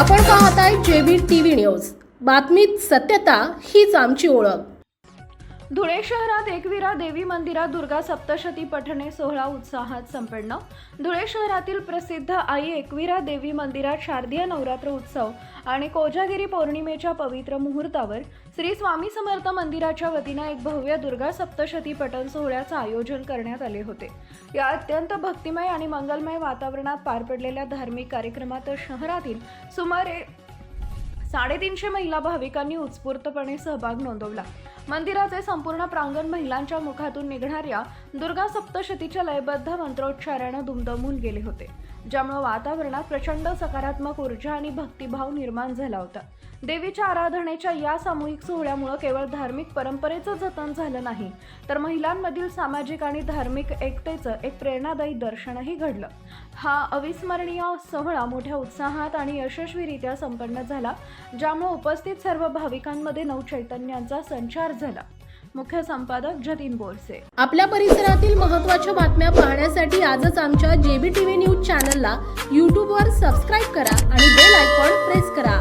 आपण पाहताय JB TV news. बातमीत सत्यता हीच आमची ओळख. धुळे शहरात एकविरा देवी मंदिरात दुर्गा सप्तशती पठणे सोहळा उत्साहात संपन्न. धुळे शहरातील प्रसिद्ध आई एकविरा देवी मंदिरात शारदीय नवरात्र उत्सव आणि कोजागिरी पौर्णिमेच्या पवित्र मुहूर्तावर श्री स्वामी समर्थ मंदिराच्या वतीनं एक भव्य दुर्गा सप्तशती पठण सोहळ्याचं आयोजन करण्यात आले होते. या अत्यंत भक्तिमय आणि मंगलमय वातावरणात पार पडलेल्या धार्मिक कार्यक्रमात शहरातील सुमारे साडेतीनशे महिला भाविकांनी उत्स्फूर्तपणे सहभाग नोंदवला. मंदिराचे संपूर्ण प्रांगण महिलांच्या मुखातून निघणाऱ्या दुर्गा सप्तशतीच्या लयबद्ध मंत्रोच्चारानं दुमदमून गेले होते ज्यामुळे वातावरणात प्रचंड सकारात्मक ऊर्जा आणि भक्तिभाव निर्माण झाला होता. देवीच्या आराधनेच्या या सामूहिक सोहळ्यामुळे केवळ धार्मिक परंपरेचं जतन झालं नाही तर महिलांमधील सामाजिक आणि धार्मिक एकतेचं एक प्रेरणादायी दर्शनही घडलं. हा अविस्मरणीय सोहळा मोठ्या उत्साहात आणि यशस्वीरित्या संपन्न झाला ज्यामुळे उपस्थित सर्व भाविकांमध्ये नवचैतन्यांचा संचार झाला. मुख्य संपादक जतीन बोरसे. आपल्या परिसरातील महत्त्वाच्या बातम्या पाहण्यासाठी आजच आमच्या जेबी टीव्ही न्यूज चॅनलला यूट्यूबवर सबस्क्राईब करा आणि बेल आयकॉन प्रेस करा.